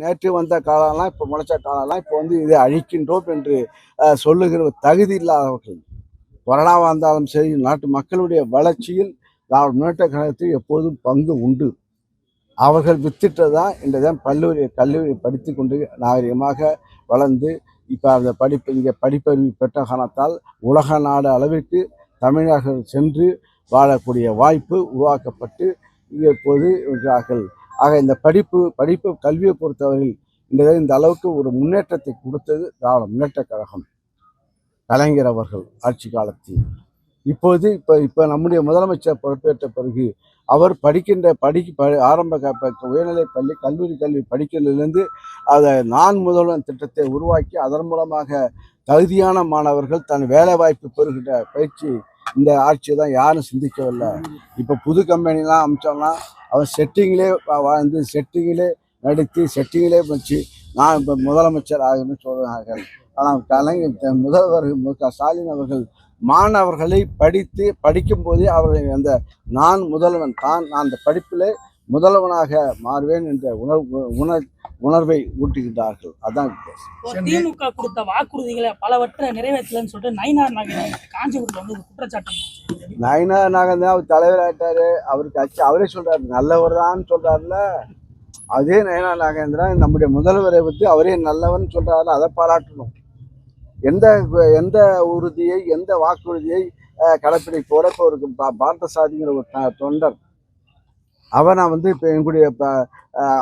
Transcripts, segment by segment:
நேற்று வந்த காலம்லாம் இப்போ முளைச்ச காலம்லாம் இப்போ வந்து இதை அழிக்கின்றோம் என்று சொல்லுகிற தகுதி இல்லாதவர்கள். கொரோனாவாக இருந்தாலும் சரி நாட்டு மக்களுடைய வளர்ச்சியில் திராவிட முன்னேற்ற கழகத்தில் எப்போதும் பங்கு உண்டு. அவர்கள் வித்திட்டதான் இன்றைதான் பல்லூரி கல்லூரி படித்து கொண்டு நாகரிகமாக வளர்ந்து இப்போ அந்த படிப்பு இங்கே படிப்பறிவு பெற்ற காரணத்தால் உலக நாடு அளவிற்கு தமிழர்கள் சென்று வாழக்கூடிய வாய்ப்பு உருவாக்கப்பட்டு இங்கே இப்போது இருக்கிறார்கள். ஆக இந்த படிப்பு படிப்பு கல்வியை பொறுத்தவரையில் இந்த இந்த அளவுக்கு ஒரு முன்னேற்றத்தை கொடுத்தது திராவிட முன்னேற்ற கழகம். கலைஞர் அவர்கள் ஆட்சி காலத்தில். இப்போது இப்போ இப்போ நம்முடைய முதலமைச்சர் பொறுப்பேற்ற பிறகு அவர் படிக்கின்ற படிக்க ஆரம்ப க பள்ளி கல்லூரி கல்வி படிக்கிறதுலேருந்து அதை நான் முதல்வன் திட்டத்தை உருவாக்கி அதன் மூலமாக தகுதியான மாணவர்கள் தன் வேலைவாய்ப்பு பெறுகின்ற பயிற்சி இந்த ஆட்சியை தான் யாரும் சிந்திக்கவில்லை. இப்போ புது கம்பெனிலாம் அமைச்சோம்னா அவன் செட்டிங்லே வாழ்ந்து செட்டிங்கிலே நடித்து செட்டிங்கிலே வச்சு நான் இப்போ முதலமைச்சர் ஆகணும்னு சொல்கிறார்கள் ஆனால் கலைஞர் முதல்வர் மு க ஸ்டாலின் அவர்கள் மாணவர்களை படித்து படிக்கும்போதே அவர்கள் அந்த நான் முதல்வன் தான் நான் அந்த படிப்பிலே முதல்வனாக மாறுவேன் என்ற உணர்வு உணர் உணர்வை ஊட்டுகின்றார்கள். அதான் வித்தியாசம். திமுக கொடுத்த வாக்குறுதிகளை பலவற்றை நிறைவேற்றலன்னு சொல்லிட்டு நயினார் நாகேந்திரன் காஞ்சிபுரத்தில் வந்து குற்றச்சாட்டு நயனா நாகன் தான் அவர் தலைவர் ஆயிட்டாரு. அவருக்கு அச்சு அவரே சொல்றாரு நல்லவர் தான் சொல்றாருல. அதே நயனா நாகேந்திரன் நம்முடைய முதல்வரை பற்றி அவரே நல்லவன் சொல்றாரு அதை பாராட்டணும். எந்த எந்த உறுதியை எந்த வாக்குறுதியை கடைப்பிடிப்போட இப்போ ஒரு பா- பார்த்த சாதிங்கிற ஒரு தொண்டர் அவனை வந்து இப்போ எங்களுடைய இப்போ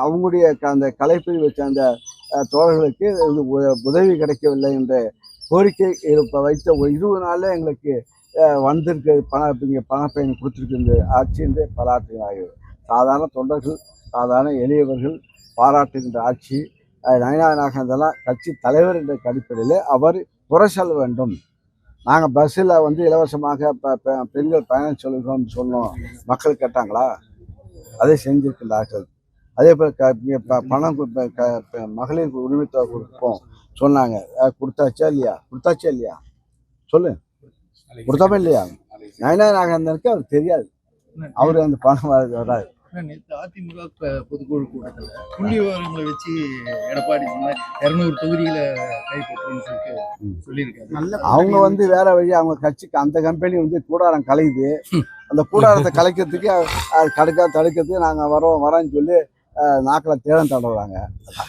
அவங்களுடைய க- அந்த கலைப்பிரிவை சேர்ந்த அந்த தோழர்களுக்கு உ- உதவி கிடைக்கவில்லை என்ற கோரிக்கை இப்போ வைத்த ஒரு இருபது நாளில் எங்களுக்கு அஹ், வந்திருக்கு பண இங்கே பணப்பயன் கொடுத்துருக்கு ஆட்சி என்று பாராட்டுகிறார்கள் சாதாரண தொண்டர்கள் சாதாரண எளியவர்கள் பாராட்டுகின்ற ஆட்சி அஹ், நயனா நாகந்தெல்லாம் கட்சி தலைவர் என்ற அடிப்படையில் அவர் குறை சொல்ல வேண்டும். நாங்கள் பஸ்ஸில் வந்து இலவசமாக பெண்கள் பயணம் சொல்லுகிறோம்னு சொன்னோம். மக்கள் கேட்டாங்களா? அதை செஞ்சிருக்கின்றார்கள் அதே போல் க பணம் மகளிர் உரிமை தொகை கொடுப்போம். சொன்னாங்க. கொடுத்தாச்சா இல்லையா? கொடுத்தாச்சா இல்லையா? சொல்லு. கொடுத்தாமே இல்லையா? நயனா நாகந்தனுக்கு அவர் தெரியாது. அவர் அந்த பணம் வர- வராது. நேற்று அதிமுக பொதுக்குழு கூட்டத்தில் புள்ளி விவரங்களை வச்சு எடப்பாடி சொன்னார். இரநூறு தொகுதிகளை கைப்பற்றுன்னு சொல்லிட்டு ம். சொல்லியிருக்காரு. அவங்க வந்து வேற வழி அவங்க கட்சிக்கு அந்த கம்பெனி வந்து கூடாரம் கலையுது. அந்த கூடாரத்தை கலைக்கிறதுக்கு கடுக்க தடுக்கிறதுக்கு நாங்கள் வரோம் வரோன்னு சொல்லி நாக்கில் தேடம் தடவுறாங்க.